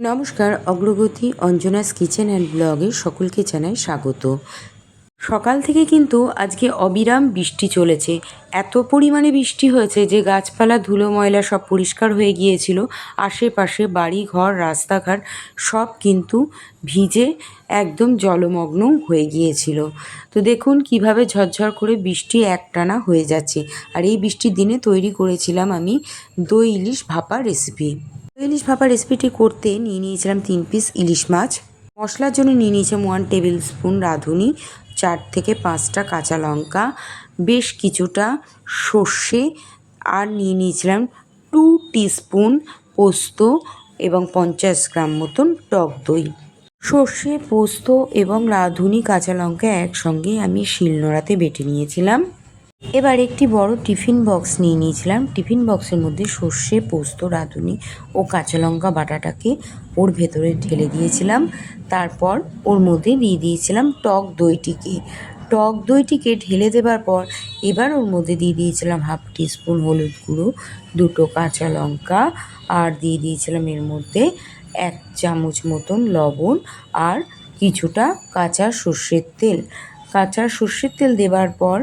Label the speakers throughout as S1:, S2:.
S1: নমস্কার, অগ্রগতি Anjana's kitchen and ব্লগে সকলকে জানাই স্বাগত। সকাল থেকে কিন্তু আজকে অবিরাম বৃষ্টি চলেছে। এত পরিমাণে বৃষ্টি হয়েছে যে গাছপালা, ধুলো, ময়লা সব পরিষ্কার হয়ে গিয়েছিল। আশেপাশে বাড়ি, ঘর, রাস্তাঘাট সব কিন্তু ভিজে একদম জলমগ্ন হয়ে গিয়েছিল। তো দেখুন কীভাবে ঝরঝর করে বৃষ্টি একটানা হয়ে যাচ্ছে। আর এই বৃষ্টির দিনে তৈরি করেছিলাম আমি দই, ইলিশ ভাপা রেসিপি ইলিশ ভাপা রেসিপিটি করতে নিয়ে নিয়েছিলাম তিন পিস ইলিশ মাছ। মশলার জন্য নিয়ে নিয়েছিলাম ওয়ান টেবিল স্পুন রাঁধুনি, চার থেকে পাঁচটা কাঁচা লঙ্কা, বেশ কিছুটা সর্ষে আর নিয়ে নিয়েছিলাম টু টিস্পুন পোস্ত এবং পঞ্চাশ গ্রাম মতন টক দই। সর্ষে, পোস্ত এবং রাঁধুনি, কাঁচা লঙ্কা একসঙ্গে আমি শিলনোড়াতে বেটে নিয়েছিলাম। এবার একটি বড় টিফিন বক্স নিয়ে নিয়েছিলাম। টিফিন বক্সের মধ্যে সর্ষে, পোস্ত, রাঁধুনি ও কাঁচা লঙ্কা বাটাটাকে ওর ভেতরে ঢেলে দিয়েছিলাম। তারপর ওর মধ্যে দিয়ে দিয়েছিলাম টক দইটিকে। টক দইটিকে ঢেলে দেবার পর এবার ওর মধ্যে দিয়ে দিয়েছিলাম হাফ টিস্পুন হলুদ গুঁড়ো, দুটো কাঁচা লঙ্কা আর দিয়ে দিয়েছিলাম এর মধ্যে এক চামচ মতন লবণ আর কিছুটা কাঁচা সর্ষের তেল। কাঁচা সর্ষের তেল দেবার পর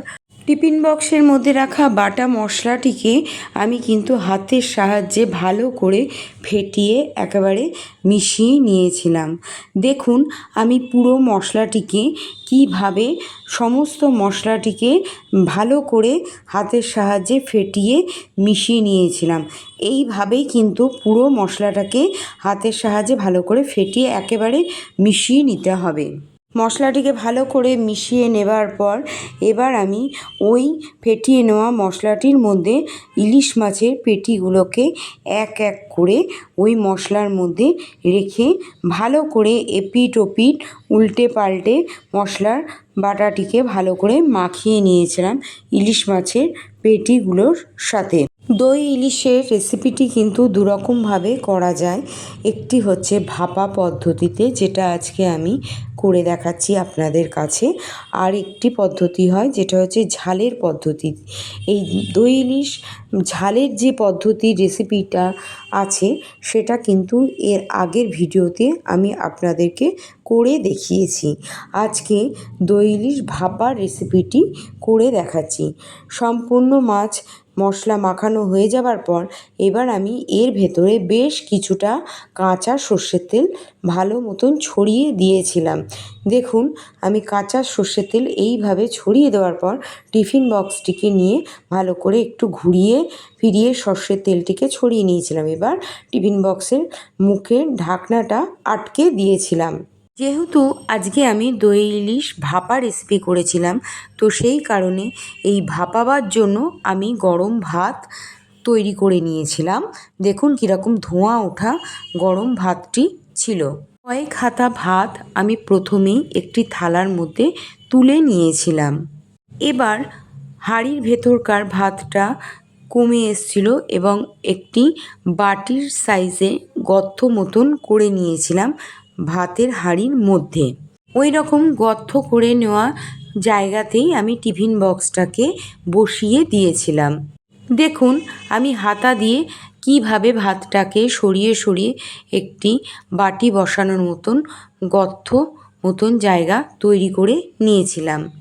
S1: টিফিন বক্সের মধ্যে রাখা বাটা মশলাটিকে আমি কিন্তু হাতের সাহায্যে ভালো করে ফেটিয়ে একেবারে মিশিয়ে নিয়েছিলাম। দেখুন, আমি পুরো মশলাটিকে কীভাবে সমস্ত মশলাটিকে ভালো করে হাতের সাহায্যে ফেটিয়ে মিশিয়ে নিয়েছিলাম। এইভাবেই কিন্তু পুরো মশলাটাকে হাতের সাহায্যে ভালো করে ফেটিয়ে একেবারে মিশিয়ে নিতে হবে। মশলাটিকে ভালো করে মিশিয়ে নেবার পর এবার আমি ওই ফেটিয়ে নেওয়া মশলাটির মধ্যে ইলিশ মাছের পেটিগুলোকে এক এক করে ওই মশলার মধ্যে রেখে ভালো করে এপিট ওপিট উল্টে পাল্টে মশলার বাটাটিকে ভালো করে মাখিয়ে নিয়েছিলাম ইলিশ মাছের পেটিগুলোর সাথে। দই ইলিশের রেসিপিটি কিন্তু দুরকমভাবে করা যায়। একটি হচ্ছে ভাপা পদ্ধতিতে, যেটা আজকে আমি করে দেখাচ্ছি আপনাদের কাছে। আর একটি পদ্ধতি হয়, যেটা হচ্ছে ঝালের পদ্ধতি। এই দই ইলিশ, ঝালের যে পদ্ধতি রেসিপিটা আছে, সেটা কিন্তু এর আগের ভিডিওতে আমি আপনাদেরকে করে দেখিয়েছি। আজকে দই ইলিশ ভাপার রেসিপিটি করে দেখাচ্ছি। সম্পূর্ণ মাছ মশলা মাখানো হয়ে যাবার পর এবার আমি এর ভেতরে বেশ কিছুটা কাঁচা সর্ষের তেল ভালো মতন ছড়িয়ে দিয়েছিলাম। দেখুন, আমি কাঁচা সর্ষের তেল এইভাবে ছড়িয়ে দেওয়ার পর টিফিন বক্সটিকে নিয়ে ভালো করে একটু ঘুরিয়ে ফিরিয়ে সর্ষের তেলটিকে ছড়িয়ে নিয়েছিলাম। এবার টিফিন বক্সের মুখের ঢাকনাটা আটকে দিয়েছিলাম। যেহেতু আজকে আমি দই, ইলিশ ভাপা রেসিপি করেছিলাম, তো সেই কারণে এই ভাপাবার জন্য আমি গরম ভাত তৈরি করে নিয়েছিলাম। দেখুন কীরকম ধোঁয়া ওঠা গরম ভাতটি ছিল। কয়েক হাতা ভাত আমি প্রথমেই একটি থালার মধ্যে তুলে নিয়েছিলাম। এবার হাঁড়ির ভেতরকার ভাতটা কমে এসছিল এবং একটি বাটির সাইজে গর্ত মতন করে নিয়েছিলাম। ভাতের হাঁড়ির মধ্যে। ওই রকম গর্ত করে নেওয়া জায়গাতেই আমি টিফিন বক্সটাকে বসিয়ে দিয়েছিলাম। দেখুন, আমি হাতা দিয়ে কীভাবে ভাতটাকে সরিয়ে সরিয়ে একটি বাটি বসানোর মতন গর্ত মতন জায়গা তৈরি করে নিয়েছিলাম।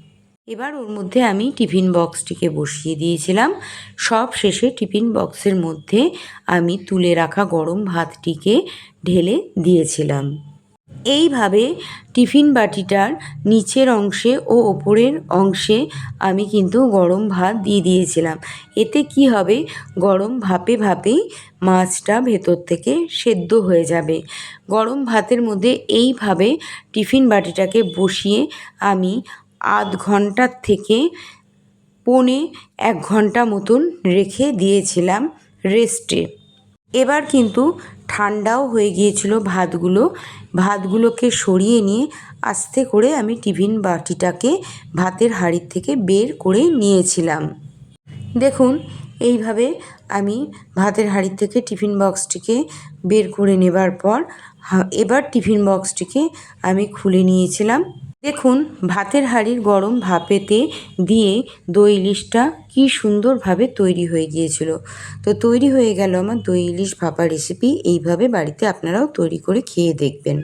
S1: এবার ওর মধ্যে আমি টিফিন বক্সটিকে বসিয়ে দিয়েছিলাম। সব শেষে টিফিন বক্সের মধ্যে আমি তুলে রাখা গরম ভাতটিকে ঢেলে দিয়েছিলাম। এইভাবে টিফিন বাটিটার নিচের অংশে ও ওপরের অংশে আমি কিন্তু গরম ভাত দিয়ে দিয়েছিলাম। এতে কি হবে? গরম ভাপে ভাপেই মাছটা ভেতর থেকে সেদ্ধ হয়ে যাবে। গরম ভাতের মধ্যে এইভাবে টিফিন বাটিটাকে বসিয়ে আমি আধ ঘণ্টার থেকে পৌনে এক ঘণ্টা মতন রেখে দিয়েছিলাম রেস্টে। এবার কিন্তু ঠান্ডাও হয়ে গিয়েছিল ভাতগুলো। ভাতগুলোকে সরিয়ে নিয়ে আস্তে করে আমি টিফিন বাটিটাকে ভাতের হাঁড়ির থেকে বের করে নিয়েছিলাম। দেখুন, এইভাবে আমি ভাতের হাঁড়ির থেকে টিফিন বক্সটিকে বের করে নেবার পর এবার টিফিন বক্সটিকে আমি খুলে নিয়েছিলাম। দেখুন, ভাতের হাঁড়ির গরম ভাপেতে দিয়ে দই ইলিশটা কি সুন্দরভাবে তৈরি হয়ে গিয়েছিল। তো তৈরি হয়ে গেল আমার দই ইলিশ ভাপা রেসিপি এইভাবে বাড়িতে আপনারাও তৈরি করে খেয়ে দেখবেন।